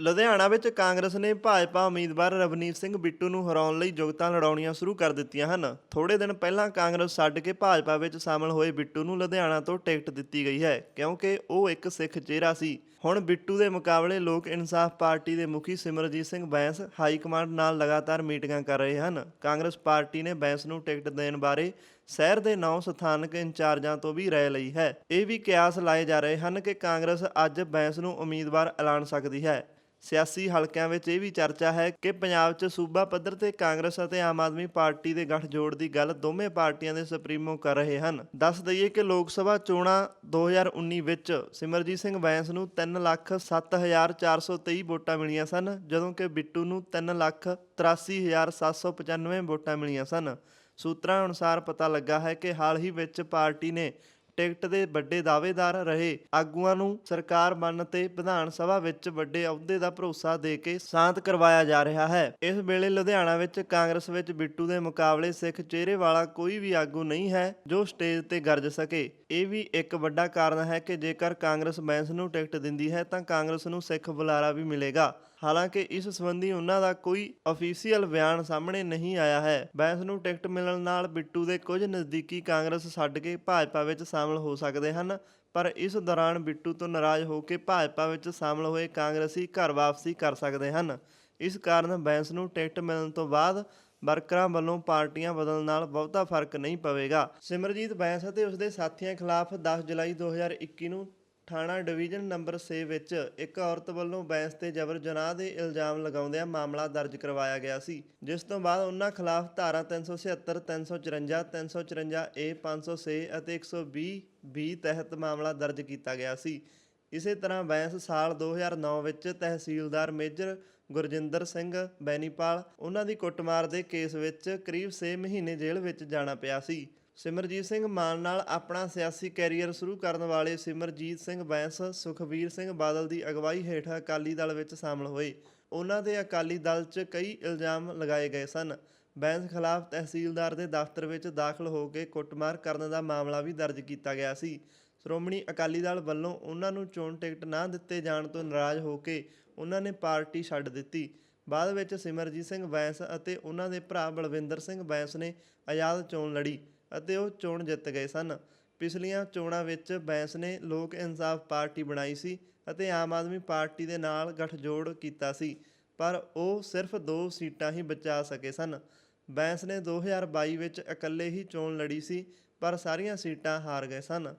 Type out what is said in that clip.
ਲੁਧਿਆਣਾ ਵਿੱਚ ਕਾਂਗਰਸ ਨੇ ਭਾਜਪਾ ਉਮੀਦਵਾਰ ਰਵਨੀਤ ਸਿੰਘ ਬਿੱਟੂ ਨੂੰ ਹਰਾਉਣ ਲਈ ਜੁਗਤਾਂ ਲੜਾਉਣੀਆਂ ਸ਼ੁਰੂ ਕਰ ਦਿੱਤੀਆਂ ਹਨ। ਥੋੜੇ ਦਿਨ ਪਹਿਲਾਂ ਕਾਂਗਰਸ ਛੱਡ ਕੇ ਭਾਜਪਾ ਵਿੱਚ ਸ਼ਾਮਲ ਹੋਏ ਬਿੱਟੂ ਨੂੰ ਲੁਧਿਆਣਾ ਤੋਂ ਟਿਕਟ ਦਿੱਤੀ ਗਈ ਹੈ, ਕਿਉਂਕਿ ਉਹ ਇੱਕ ਸਿੱਖ ਚਿਹਰਾ ਸੀ। ਹੁਣ ਬਿੱਟੂ ਦੇ ਮੁਕਾਬਲੇ ਲੋਕ ਇਨਸਾਫ ਪਾਰਟੀ ਦੇ ਮੁਖੀ ਸਿਮਰਜੀਤ ਸਿੰਘ ਬੈਂਸ ਹਾਈ ਕਮਾਂਡ ਨਾਲ ਲਗਾਤਾਰ ਮੀਟਿੰਗਾਂ ਕਰ ਰਹੇ ਹਨ। ਕਾਂਗਰਸ ਪਾਰਟੀ ਨੇ ਬੈਂਸ ਨੂੰ ਟਿਕਟ ਦੇਣ ਬਾਰੇ ਸ਼ਹਿਰ ਦੇ ਨੌ ਸਥਾਨਕ ਇੰਚਾਰਜਾਂ ਤੋਂ ਵੀ ਰਾਏ ਲਈ ਹੈ। ਇਹ ਵੀ ਕਿਆਸ ਲਾਏ ਜਾ ਰਹੇ ਹਨ ਕਿ ਕਾਂਗਰਸ ਅੱਜ ਬੈਂਸ ਨੂੰ ਉਮੀਦਵਾਰ ਐਲਾਨ ਸਕਦੀ ਹੈ। ਸਿਆਸੀ ਹਲਕਿਆਂ ਵਿੱਚ ਇਹ ਵੀ ਚਰਚਾ ਹੈ ਕਿ ਪੰਜਾਬ 'ਚ ਸੂਬਾ ਪੱਧਰ ਤੇ ਕਾਂਗਰਸ ਅਤੇ ਆਮ ਆਦਮੀ ਪਾਰਟੀ ਦੇ ਗੱਠਜੋੜ ਦੀ ਗੱਲ ਦੋਵੇਂ ਪਾਰਟੀਆਂ ਦੇ ਸੁਪਰੀਮੋ ਕਰ ਰਹੇ ਹਨ। ਦੱਸ ਦਈਏ ਕਿ ਲੋਕ ਸਭਾ ਚੋਣਾਂ 2019 ਵਿੱਚ ਸਿਮਰਜੀਤ ਸਿੰਘ ਬੈਂਸ ਨੂੰ 307423 ਵੋਟਾਂ ਮਿਲੀਆਂ ਸਨ, ਜਦੋਂ ਕਿ ਬਿੱਟੂ ਨੂੰ 383795 ਵੋਟਾਂ ਮਿਲੀਆਂ ਸਨ। ਸੂਤਰਾਂ ਅਨੁਸਾਰ ਪਤਾ ਲੱਗਾ ਹੈ ਕਿ ਹਾਲ ਹੀ ਵਿੱਚ ਪਾਰਟੀ ਨੇ ਟਿਕਟ ਦੇ ਵੱਡੇ ਦਾਅਵੇਦਾਰ ਰਹੇ। ਆਗੂਆਂ ਨੂੰ ਸਰਕਾਰ ਬਣਨ ਤੇ ਵਿਧਾਨ ਸਭਾ ਵਿੱਚ ਵੱਡੇ ਅਹੁਦੇ ਦਾ ਭਰੋਸਾ ਦੇ ਕੇ ਸ਼ਾਂਤ ਕਰਵਾਇਆ ਜਾ ਰਿਹਾ ਹੈ। ਇਸ ਵੇਲੇ ਲੁਧਿਆਣਾ ਵਿੱਚ ਕਾਂਗਰਸ ਵਿੱਚ ਬਿੱਟੂ ਦੇ ਮੁਕਾਬਲੇ ਸਿੱਖ ਚਿਹਰੇ ਵਾਲਾ ਕੋਈ ਵੀ ਆਗੂ ਨਹੀਂ ਹੈ ਜੋ ਸਟੇਜ ਤੇ ਗਰਜ ਸਕੇ। ਇਹ ਵੀ ਇੱਕ ਵੱਡਾ ਕਾਰਨ ਹੈ ਕਿ ਜੇਕਰ ਕਾਂਗਰਸ ਬੈਂਸ ਨੂੰ ਟਿਕਟ ਦਿੰਦੀ ਹੈ ਤਾਂ ਕਾਂਗਰਸ ਨੂੰ ਸਿੱਖ ਬੁਲਾਰਾ ਵੀ ਮਿਲੇਗਾ। ਹਾਲਾਂਕਿ ਇਸ ਸੰਬੰਧੀ ਉਹਨਾਂ ਦਾ ਕੋਈ ਅਫੀਸ਼ੀਅਲ ਬਿਆਨ ਸਾਹਮਣੇ ਨਹੀਂ ਆਇਆ ਹੈ। ਬੈਂਸ ਨੂੰ ਟਿਕਟ ਮਿਲਣ ਨਾਲ ਬਿੱਟੂ ਦੇ ਕੁਝ ਨਜ਼ਦੀਕੀ ਕਾਂਗਰਸ ਛੱਡ ਕੇ ਭਾਜਪਾ ਵਿੱਚ ਸ਼ਾਮਲ ਹੋ ਸਕਦੇ ਹਨ, ਪਰ ਇਸ ਦੌਰਾਨ ਬਿੱਟੂ ਤੋਂ ਨਾਰਾਜ਼ ਹੋ ਕੇ ਭਾਜਪਾ ਵਿੱਚ ਸ਼ਾਮਲ ਹੋਏ ਕਾਂਗਰਸੀ ਘਰ ਵਾਪਸੀ ਕਰ ਸਕਦੇ ਹਨ। ਇਸ ਕਾਰਨ ਬੈਂਸ ਨੂੰ ਟਿਕਟ ਮਿਲਣ ਤੋਂ ਬਾਅਦ ਵਰਕਰਾਂ ਵੱਲੋਂ ਪਾਰਟੀਆਂ ਬਦਲਣ ਨਾਲ ਬਹੁਤਾ ਫ਼ਰਕ ਨਹੀਂ ਪਵੇਗਾ। ਸਿਮਰਜੀਤ ਬੈਂਸ ਅਤੇ ਉਸਦੇ ਸਾਥੀਆਂ ਖਿਲਾਫ 10 ਜੁਲਾਈ 2021 ਨੂੰ ਥਾਣਾ ਡਿਵੀਜ਼ਨ ਨੰਬਰ 6 ਵਿੱਚ ਇੱਕ ਔਰਤ ਵੱਲੋਂ ਬੈਂਸ ਤੇ ਜਬਰ ਜਨਾਹ ਦੇ ਇਲਜ਼ਾਮ ਲਗਾਉਂਦਿਆਂ ਮਾਮਲਾ ਦਰਜ ਕਰਵਾਇਆ ਗਿਆ ਸੀ, ਜਿਸ ਤੋਂ ਬਾਅਦ ਉਹਨਾਂ ਖਿਲਾਫ ਧਾਰਾ 376 354 354 ਏ 506 ਅਤੇ 120 ਬੀ ਤਹਿਤ ਮਾਮਲਾ ਦਰਜ ਕੀਤਾ ਗਿਆ ਸੀ। ਇਸੇ ਤਰ੍ਹਾਂ ਬੈਂਸ ਸਾਲ 2009 ਵਿੱਚ ਤਹਿਸੀਲਦਾਰ ਮੇਜਰ ਗੁਰਜਿੰਦਰ ਸਿੰਘ ਬੈਨੀਪਾਲ, ਉਹਨਾਂ ਦੀ ਕੁੱਟਮਾਰ ਦੇ ਕੇਸ ਵਿੱਚ ਕਰੀਬ 6 ਮਹੀਨੇ ਜੇਲ੍ਹ ਵਿੱਚ ਜਾਣਾ ਪਿਆ ਸੀ। ਸਿਮਰਜੀਤ ਸਿੰਘ ਮਾਨ ਨਾਲ ਆਪਣਾ ਸਿਆਸੀ ਕੈਰੀਅਰ ਸ਼ੁਰੂ ਕਰਨ ਵਾਲੇ ਸਿਮਰਜੀਤ ਸਿੰਘ ਬੈਂਸ ਸੁਖਬੀਰ ਸਿੰਘ ਬਾਦਲ ਦੀ ਅਗਵਾਈ ਹੇਠ ਅਕਾਲੀ ਦਲ ਵਿੱਚ ਸ਼ਾਮਲ ਹੋਏ। ਉਹਨਾਂ ਦੇ ਅਕਾਲੀ ਦਲ 'ਚ ਕਈ ਇਲਜ਼ਾਮ ਲਗਾਏ ਗਏ ਸਨ। ਬੈਂਸ ਖਿਲਾਫ ਤਹਿਸੀਲਦਾਰ ਦੇ ਦਫ਼ਤਰ ਵਿੱਚ ਦਾਖਲ ਹੋ ਕੇ ਕੁੱਟਮਾਰ ਕਰਨ ਦਾ ਮਾਮਲਾ ਵੀ ਦਰਜ ਕੀਤਾ ਗਿਆ ਸੀ। ਸ਼੍ਰੋਮਣੀ ਅਕਾਲੀ ਦਲ ਵੱਲੋਂ ਉਹਨਾਂ ਨੂੰ ਚੋਣ ਟਿਕਟ ਨਾ ਦਿੱਤੇ ਜਾਣ ਤੋਂ ਨਾਰਾਜ਼ ਹੋ ਕੇ ਉਹਨਾਂ ਨੇ ਪਾਰਟੀ ਛੱਡ ਦਿੱਤੀ। ਬਾਅਦ ਵਿੱਚ ਸਿਮਰਜੀਤ ਸਿੰਘ ਬੈਂਸ ਅਤੇ ਉਹਨਾਂ ਦੇ ਭਰਾ ਬਲਵਿੰਦਰ ਸਿੰਘ ਬੈਂਸ ਨੇ ਆਜ਼ਾਦ ਚੋਣ ਲੜੀ। ਅਤੇ ਉਹ ਚੋਣ ਜਿੱਤ ਗਏ ਸਨ। ਪਿਛਲੀਆਂ ਚੋਣਾਂ ਵਿੱਚ ਬੈਂਸ ਨੇ ਲੋਕ ਇਨਸਾਫ ਪਾਰਟੀ ਬਣਾਈ ਸੀ ਅਤੇ ਆਮ ਆਦਮੀ ਪਾਰਟੀ ਦੇ ਨਾਲ ਗਠਜੋੜ ਕੀਤਾ ਸੀ, ਪਰ ਉਹ ਸਿਰਫ ਦੋ ਸੀਟਾਂ ਹੀ ਬਚਾ ਸਕੇ ਸਨ। ਬੈਂਸ ਨੇ 2022 ਵਿੱਚ ਇਕੱਲੇ ਹੀ ਚੋਣ ਲੜੀ ਸੀ, ਪਰ ਸਾਰੀਆਂ ਸੀਟਾਂ ਹਾਰ ਗਏ ਸਨ।